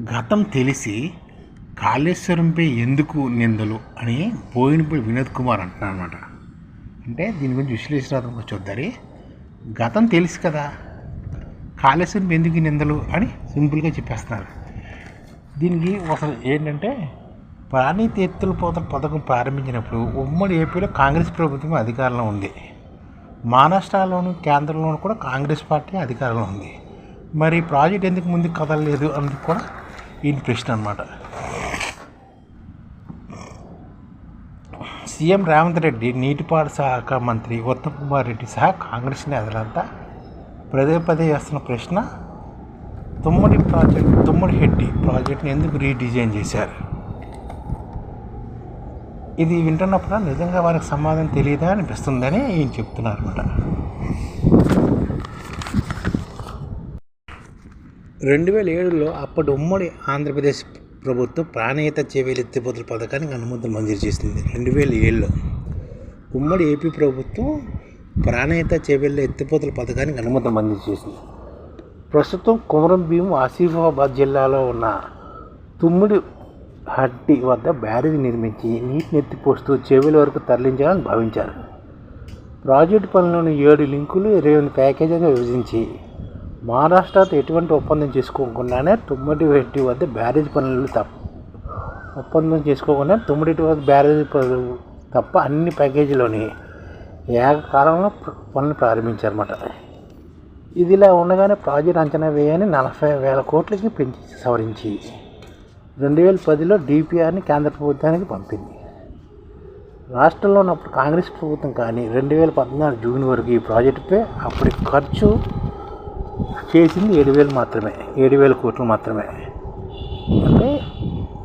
గతం తెలిసి కాళేశ్వరంపై ఎందుకు నిందలు అని బోయినపల్లి వినోద్ కుమార్ అంటున్నారు అనమాట అంటే దీని గురించి విశ్లేషణాత్మక చూద్దారి. గతం తెలుసు కదా కాళేశ్వరం ఎందుకు నిందలు అని సింపుల్గా చెప్పేస్తున్నారు. దీనికి అసలు ఏంటంటే ప్రాణీత ఎత్తుల పోత పథకం ప్రారంభించినప్పుడు ఉమ్మడి ఏపీలో కాంగ్రెస్ ప్రభుత్వం అధికారంలో ఉంది. మహారాష్ట్రలోను కేంద్రంలోనూ కూడా కాంగ్రెస్ పార్టీ అధికారంలో ఉంది. మరి ప్రాజెక్ట్ ఎందుకు ముందుకు కదలలేదు అన్నది కూడా ఈయన ప్రశ్న అనమాట సీఎం రేవంత్ రెడ్డి నీటిపారుదల శాఖ మంత్రి ఉత్తమ్ కుమార్ రెడ్డి సహా కాంగ్రెస్ నేతలంతా పదే పదే వేస్తున్న ప్రశ్న తుమ్మడి ప్రాజెక్ట్ తుమ్మడి హెడ్డి ప్రాజెక్ట్ని ఎందుకు రీడిజైన్ చేశారు? ఇది వింటున్నప్పుడు నిజంగా వారికి సమాధానం తెలియదా అనిపిస్తుందని ఈయన చెప్తున్నారు అనమాట రెండు వేల ఏడులో అప్పటి ఉమ్మడి ఆంధ్రప్రదేశ్ ప్రభుత్వం ప్రాణహిత చేవేలు ఎత్తిపోతల పథకానికి అనుమతులు మంజూరు చేసింది. రెండు వేల ఏడులో ఉమ్మడి ఏపీ ప్రభుత్వం ప్రాణహిత చేవేళ్ళ ఎత్తిపోతల పథకానికి అనుమతులు మంజూరు చేసింది. ప్రస్తుతం కుమరం భీం ఆసిఫాబాద్ జిల్లాలో ఉన్న తుమ్మిడి హట్టి వద్ద బ్యారేజ్ నిర్మించి నీటిని ఎత్తిపోస్తూ చెవుల వరకు తరలించాలని భావించారు. ప్రాజెక్టు పనులను ఏడు లింకులు ఇరవై ఎనిమిది ప్యాకేజీగా విభజించి మహారాష్ట్రతో ఎటువంటి ఒప్పందం చేసుకోకుండానే తుమ్మడి హెట్టి వద్ద బ్యారేజ్ పనులు తప్ప ఒప్పందం చేసుకోకుండా తుమ్మడి వద్ద బ్యారేజ్ పనులు తప్ప అన్ని ప్యాకేజీలోని ఏకకాలంలో పనులు ప్రారంభించారన్నమాట. ఇదిలా ఉండగానే ప్రాజెక్ట్ అంచనా వ్యయాన్ని నలభై వేల కోట్లకి పెంచి సవరించి రెండు వేల పదిలో డిపిఆర్ని కేంద్ర ప్రభుత్వానికి పంపింది. రాష్ట్రంలో ఉన్నప్పుడు కాంగ్రెస్ ప్రభుత్వం కానీ రెండు వేల పద్నాలుగు జూన్ వరకు ఈ ప్రాజెక్టుపై అప్పటి ఖర్చు చేసింది ఏడు వేలు మాత్రమే. ఏడు వేల కోట్లు మాత్రమే. అంటే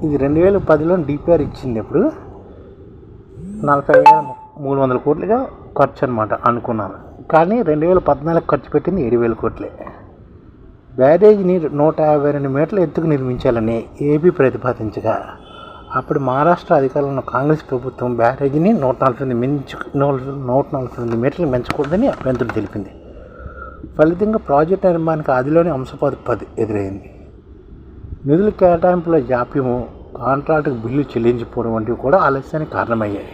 ఇది రెండు వేల పదిలో డిపిఆర్ ఇచ్చింది ఇప్పుడు నలభై వేల మూడు వందల కోట్లుగా ఖర్చు అనమాట అనుకున్నాను. కానీ రెండు వేల పద్నాలుగు ఖర్చు పెట్టింది ఏడు వేల కోట్లే. బ్యారేజ్ని నూట యాభై రెండు మీటర్ల ఎత్తుకు నిర్మించాలని ఏపీ ప్రతిపాదించగా అప్పుడు మహారాష్ట్ర అధికారంలో ఉన్న కాంగ్రెస్ ప్రభుత్వం బ్యారేజీని నూట నలభై ఎనిమిది మించు నూట నలభై ఎనిమిది మీటర్లు పెంచకూడదని అభ్యంతరం తెలిపింది. ఫలితంగా ప్రాజెక్టు నిర్మాణానికి ఆదిలోనే అంశపద పది ఎదురైంది. నిధుల కేటాయింపుల జాప్యము కాంట్రాక్టుకు బిల్లు చెల్లించిపోవడం వంటివి కూడా ఆలస్యానికి కారణమయ్యాయి.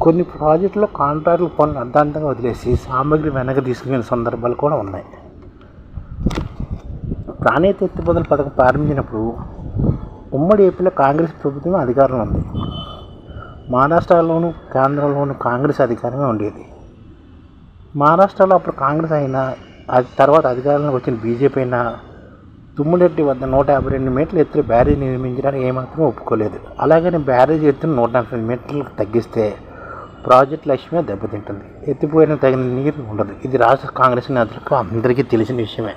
కొన్ని ప్రాజెక్టులో కాంట్రాక్టులు పనులు అర్ధాంతంగా వదిలేసి సామాగ్రి వెనక తీసుకునే సందర్భాలు కూడా ఉన్నాయి. ప్రాణేత ఎత్తిపోతల పథకం ప్రారంభించినప్పుడు ఉమ్మడి ఏపీలో కాంగ్రెస్ ప్రభుత్వం అధికారంలో ఉంది. మహారాష్ట్రలోను కేంద్రంలోను కాంగ్రెస్ అధికారమే ఉండేది. మహారాష్ట్రలో అప్పుడు కాంగ్రెస్ అయినా అది తర్వాత అధికారంలోకి వచ్చిన బీజేపీ అయినా తుమ్మిరెడ్డి వద్ద నూట యాభై రెండు మీటర్ల ఎత్తున బ్యారేజ్ నిర్మించడానికి ఏమాత్రం ఒప్పుకోలేదు. అలాగని బ్యారేజ్ ఎత్తును నూట నలభై మీటర్లకు తగ్గిస్తే ప్రాజెక్ట్ లక్ష్యమే దెబ్బతింటుంది. ఎత్తిపోయిన తగిన నీరు ఉండదు. ఇది రాష్ట్ర కాంగ్రెస్ నేతలకు అందరికీ తెలిసిన విషయమే.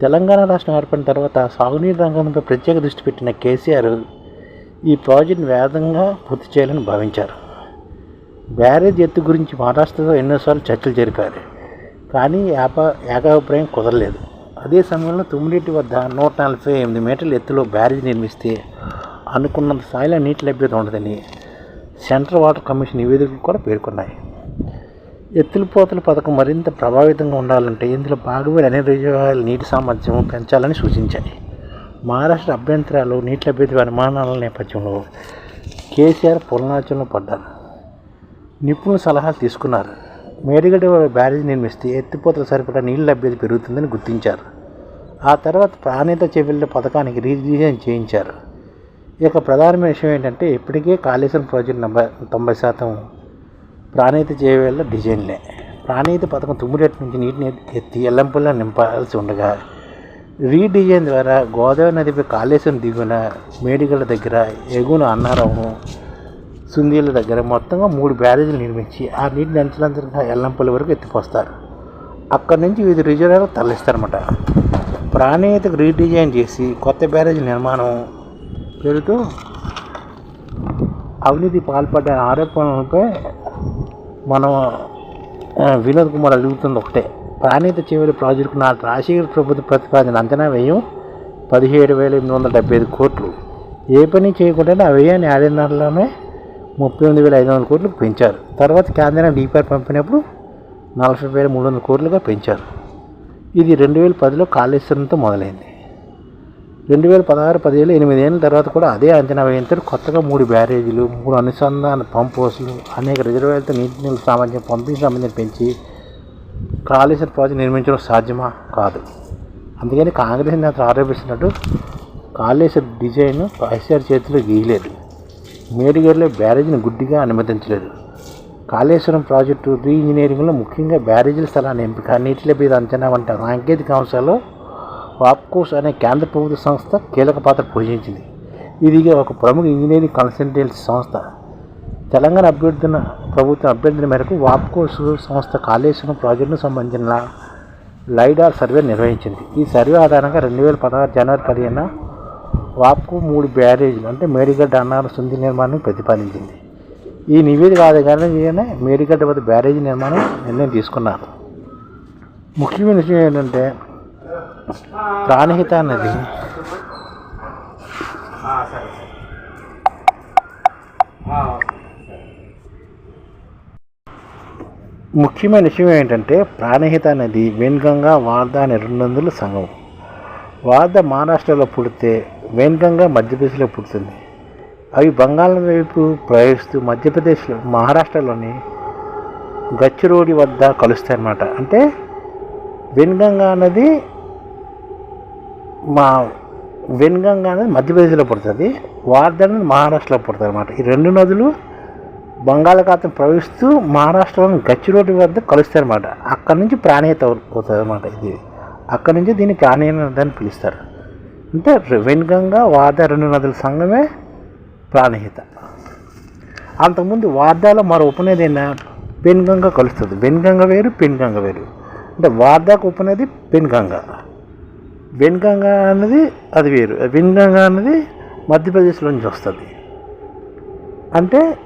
తెలంగాణ రాష్ట్రం ఏర్పడిన తర్వాత సాగునీరు రంగంపై ప్రత్యేక దృష్టి పెట్టిన కేసీఆర్ ఈ ప్రాజెక్టును వేగంగా పూర్తి చేయాలని భావించారు. బ్యారేజ్ ఎత్తు గురించి మహారాష్ట్రతో ఎన్నోసార్లు చర్చలు జరిపారు. కానీ ఏప ఏకాభిప్రాయం కుదరలేదు. అదే సమయంలో తుమ్మిడిటి వద్ద నూట నలభై ఎనిమిది మీటర్ల ఎత్తులో బ్యారేజ్ నిర్మిస్తే అనుకున్నంత స్థాయిలో నీటి లభ్యత ఉండదని సెంట్రల్ వాటర్ కమిషన్ నివేదికలు కూడా పేర్కొన్నాయి. ఎత్తుల పోతల పథకం మరింత ప్రభావితంగా ఉండాలంటే ఇందులో భాగమైన అన్ని రిజర్వాయర్ల నీటి సామర్థ్యం పెంచాలని సూచించాయి. మహారాష్ట్ర అభ్యంతరాలు నీటి లభ్యత అనుమానాల నేపథ్యంలో కేసీఆర్ పునరాచరణలో పడ్డారు. నిపుణుల సలహాలు తీసుకున్నారు. మేడిగడ్డ బ్యారేజ్ నిర్మిస్తే ఎత్తిపోతల సరిపడా నీళ్ళ లభ్యత పెరుగుతుందని గుర్తించారు. ఆ తర్వాత ప్రాణిత చెవిళ్ళ పథకానికి రీడిజైన్ చేయించారు. ఇక ప్రధానమైన విషయం ఏంటంటే ఇప్పటికే కాళేశ్వరం ప్రాజెక్ట్ నంబర్ తొంభై శాతం ప్రాణేత చేయవేళ్ళ డిజైన్లే. ప్రాణీత పథకం తుమ్మిరెట్టు నుంచి నీటిని ఎత్తి ఎల్లంపుల్లా నింపాల్సి ఉండగా రీడిజైన్ ద్వారా గోదావరి నదిపై కాళేశ్వరం దిగున మేడిగల దగ్గర ఎగున అన్నారము సుందీల దగ్గర మొత్తంగా మూడు బ్యారేజీలు నిర్మించి ఆ నీటిని అంచలంతరంగా ఎల్లంపల్లి వరకు ఎత్తిపోస్తారు. అక్కడి నుంచి వివిధ రిజర్వాయర్లు తరలిస్తారన్నమాట. ప్రాణీయతకు రీడిజైన్ చేసి కొత్త బ్యారేజీ నిర్మాణం పేరుతో అవినీతి పాల్పడ్డ ఆరోపణలపై మనం వినోద్ కుమార్ అడుగుతుంది ఒకటే. ప్రాణీత చివరి ప్రాజెక్టు నాటి రాజశేఖర ప్రభుత్వ ప్రతిపాదన అంచనా వ్యయం పదిహేడు వేల ఎనిమిది వందల డెబ్బై ఐదు కోట్లు. ఏ పని చేయకుండానే ఆ వ్యయాన్ని ఏడున్నరలోనే ముప్పై ఎనిమిది వేల ఐదు వందల కోట్లకు పెంచారు. తర్వాత కేంద్రం డీపీఆర్ పంపినప్పుడు నలభై వేల మూడు వందల కోట్లుగా పెంచారు. ఇది రెండు వేల పదిలో కాళేశ్వరంతో మొదలైంది. రెండు వేల పదహారు పదిహేను ఎనిమిదేళ్ళ తర్వాత కూడా అదే అంచనా వేయంతో కొత్తగా మూడు బ్యారేజీలు మూడు అనుసంధాన పంప్ హౌస్లు అనేక రిజర్వాయర్లతో నీటి నిల్వ సామర్థ్యం పంపింగ్ సామర్థ్యం పెంచి కాళేశ్వర ప్రాజెక్ట్ నిర్మించడం సాధ్యమా? కాదు. అందుకని కాంగ్రెస్ నేతలు ఆరోపిస్తున్నట్టు కాళేశ్వర డిజైన్ కేసీఆర్ చేతిలో గీయలేదు. మేడిగర్లో బ్యారేజీని గుడ్డిగా అనుమతించలేదు. కాళేశ్వరం ప్రాజెక్టు రీ ఇంజనీరింగ్లో ముఖ్యంగా బ్యారేజీల స్థలాన్ని ఎంపిక నీటి లభ్యత అంచనా వంటి సాంకేతిక అంశాల్లో వాప్కోస్ అనే కేంద్ర ప్రభుత్వ సంస్థ కీలక పాత్ర పోషించింది. ఇది ఒక ప్రముఖ ఇంజనీరింగ్ కన్సల్టెన్సీ సంస్థ. తెలంగాణ అభ్యర్థన ప్రభుత్వం అభ్యర్థన మేరకు వాప్కోస్ సంస్థ కాళేశ్వరం ప్రాజెక్టుకు సంబంధించిన లైడార్ సర్వే నిర్వహించింది. ఈ సర్వే ఆధారంగా రెండు వేల పదహారు జనవరి పదిహేన వాప్కో మూడు బ్యారేజీలు అంటే మేడిగడ్డ అన్నార సుంది నిర్మాణం ప్రతిపాదించింది. ఈ నివేదిక ఆధారంగానే మేడిగడ్డ వద్ద బ్యారేజీ నిర్మాణం నిర్ణయం తీసుకున్నారు. ముఖ్యమైన విషయం ఏంటంటే ప్రాణహిత అన్నది ముఖ్యమైన విషయం ఏంటంటే ప్రాణహిత నది వెన్గంగా వార్ధ అని రెండు నదుల సంగమం వార్ధ మహారాష్ట్రలో పుడితే వెన్గంగా మధ్యప్రదేశ్లో పుడుతుంది. అవి బంగాళం వైపు ప్రవహిస్తూ మధ్యప్రదేశ్లో మహారాష్ట్రలోని గచ్చిరోడి వద్ద కలుస్తాయి అన్నమాట అంటే వెన్గంగా అన్నది మా వెన్గంగా అనేది మధ్యప్రదేశ్లో పుడుతుంది. వార్ధన్ అనేది మహారాష్ట్రలో పుడుతుంది అనమాట ఈ రెండు నదులు బంగాళాఖాతం ప్రవహిస్తూ మహారాష్ట్రలోని గచ్చిరోడ్డు వద్ద కలుస్తారన్నమాట అక్కడి నుంచి ప్రాణీయత అవుతుంది అనమాట ఇది. అక్కడి నుంచి దీన్ని ప్రాణీయ నది అని పిలుస్తారు. అంటే వెనుగంగా వాద రెండు నదుల సంఘమే ప్రాణహిత. అంతకుముందు వార్దాలో మరో ఉపనది అయినా పెన్గంగా కలుస్తుంది. వెన్గంగ వేరు పెన్గంగ వేరు. అంటే వార్దాకు ఉపనది పెన్గంగ వెన్గంగ అన్నది అది వేరు. వెన్గంగ అన్నది మధ్యప్రదేశ్లో నుంచి వస్తుంది. అంటే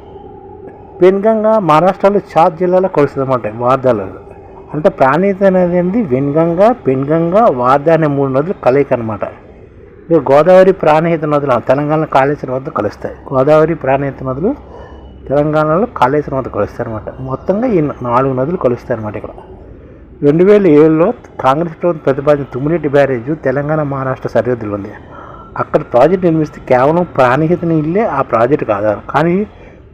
వెన్గంగా మహారాష్ట్రలో చార్ జిల్లాలో కలుస్తుంది అన్నమాట వార్దాలో అంటే ప్రాణీత అనేది ఏంటి వెన్గంగా పెన్గంగా వార్దా అనే మూడు నదులు కలయిక అనమాట ఇక గోదావరి ప్రాణహిత నదులు. తెలంగాణ కాళేశ్వరం వద్ద కలుస్తాయి. గోదావరి ప్రాణహిత నదులు తెలంగాణలో కాళేశ్వరం వద్ద కలుస్తాయి అనమాట మొత్తంగా ఈ నాలుగు నదులు కలుస్తాయి అనమాట ఇక్కడ. రెండు వేల ఏడులో కాంగ్రెస్ ప్రభుత్వం ప్రతిపాదించిన తుమ్మిరెడ్డి బ్యారేజ్ తెలంగాణ మహారాష్ట్ర సరిహద్దులు ఉంది. అక్కడ ప్రాజెక్ట్ నిర్మిస్తే కేవలం ప్రాణహిత నీళ్ళే ఆ ప్రాజెక్టుకు ఆధారం కానీ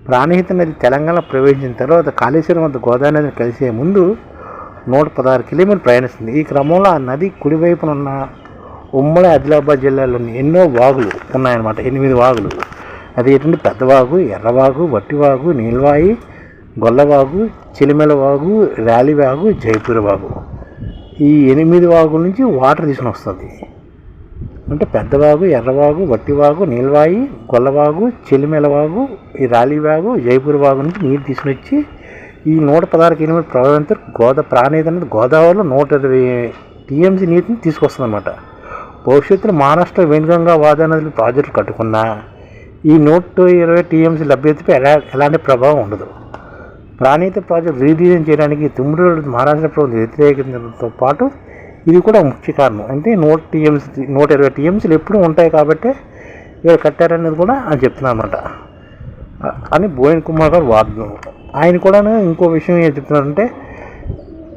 ప్రాణహిత నది తెలంగాణ ప్రవేశించిన తర్వాత కాళేశ్వరం వద్ద గోదావరి నదిని కలిసే ముందు నూట పదహారు కిలోమీటర్లు ప్రయాణిస్తుంది. ఈ క్రమంలో ఆ నది కుడివైపున ఉన్న ఉమ్మడి ఆదిలాబాద్ జిల్లాలోని ఎన్నో వాగులు ఉన్నాయన్నమాట. ఎనిమిది వాగులు. అది ఏంటంటే పెద్దవాగు ఎర్రవాగు వట్టివాగు నీల్వాయి గొల్లవాగు చిలిమెలవాగు ర్యాలీవాగు జైపూర్ వాగు ఈ ఎనిమిది వాగుల నుంచి వాటర్ తీసుకుని వస్తుంది అంటే పెద్దవాగు ఎర్రవాగు వట్టివాగు నీల్వాయి గొల్లవాగు చెలిమెలవాగు ఈ రాలివాగు జైపూర్ వాగు నుంచి నీరు తీసుకుని వచ్చి ఈ నూట పదహారు కిలోమీటర్ ప్రవాహంతో గోదా ప్రాణేది అనేది గోదావరిలో నూట ఇరవై టీఎంసీ నీటిని తీసుకొస్తుంది అనమాట భవిష్యత్తులో మహారాష్ట్ర వెనుగంగా వాదనలు ప్రాజెక్టులు కట్టుకున్నా ఈ నూట ఇరవై టీఎంసీ లభ్యతపై ఎలా ఎలాంటి ప్రభావం ఉండదు. ప్రాణీత ప్రాజెక్టు రీడిజైన్ చేయడానికి తుమ్మిడి మహారాష్ట్ర ప్రభుత్వం వ్యతిరేకించడంతో పాటు ఇది కూడా ముఖ్య కారణం. అంటే నూట టీఎంసీ నూట ఇరవై టీఎంసీలు ఎప్పుడు ఉంటాయి కాబట్టి ఇక్కడ కట్టారనేది కూడా అని చెప్తున్నాను అనమాట అని బోయన్ కుమార్ గారు వాదన ఆయన కూడా ఇంకో విషయం ఏం చెప్తున్నారంటే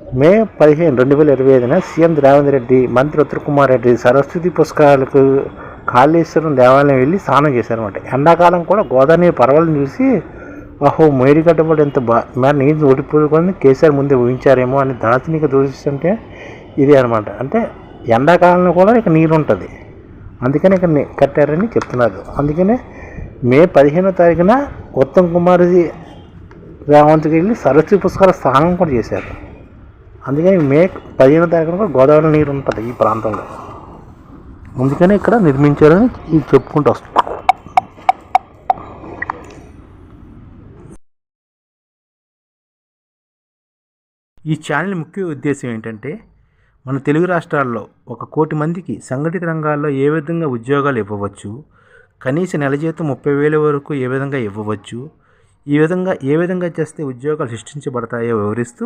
మే పదిహేను రెండు వేల ఇరవై ఐదున సీఎం రేవంత్ రెడ్డి మంత్రి ఉత్తరకుమార్ రెడ్డి సరస్వతి పుష్కరాలకు కాళేశ్వరం దేవాలయం వెళ్ళి స్నానం చేశారనమాట ఎండాకాలం కూడా గోదావరి పర్వాలను చూసి అహో మేడి కూడా ఎంత బా మరి నీరు ఓడిపోయి కేసీఆర్ ముందే ఊహించారేమో అని దార్శనిక దూషిస్తుంటే ఇది అనమాట అంటే ఎండాకాలంలో కూడా ఇక నీరు ఉంటుంది. అందుకని ఇక్కడ కట్టారని చెప్తున్నారు. అందుకనే మే పదిహేనో తారీఖున ఉత్తమ్ కుమార్జీ రేవంత్కి వెళ్ళి సరస్వతి పుష్కర స్నానం కూడా చేశారు. అందుకని మే పదిహేను తారీఖున కూడా గోదావరి నీరు ఉంటుంది ఈ ప్రాంతంలో. అందుకని ఇక్కడ నిర్మించారని ఇది చెప్పుకుంటూ వస్తుంది ఈ ఛానల్ ముఖ్య ఉద్దేశం ఏంటంటే మన తెలుగు రాష్ట్రాల్లో ఒక కోటి మందికి సంఘటిత రంగాల్లో ఏ విధంగా ఉద్యోగాలు ఇవ్వవచ్చు కనీస నెల జీతం ముప్పై వేల వరకు ఏ విధంగా ఇవ్వవచ్చు ఈ విధంగా ఏ విధంగా చేస్తే ఉద్యోగాలు సృష్టించబడతాయో వివరిస్తూ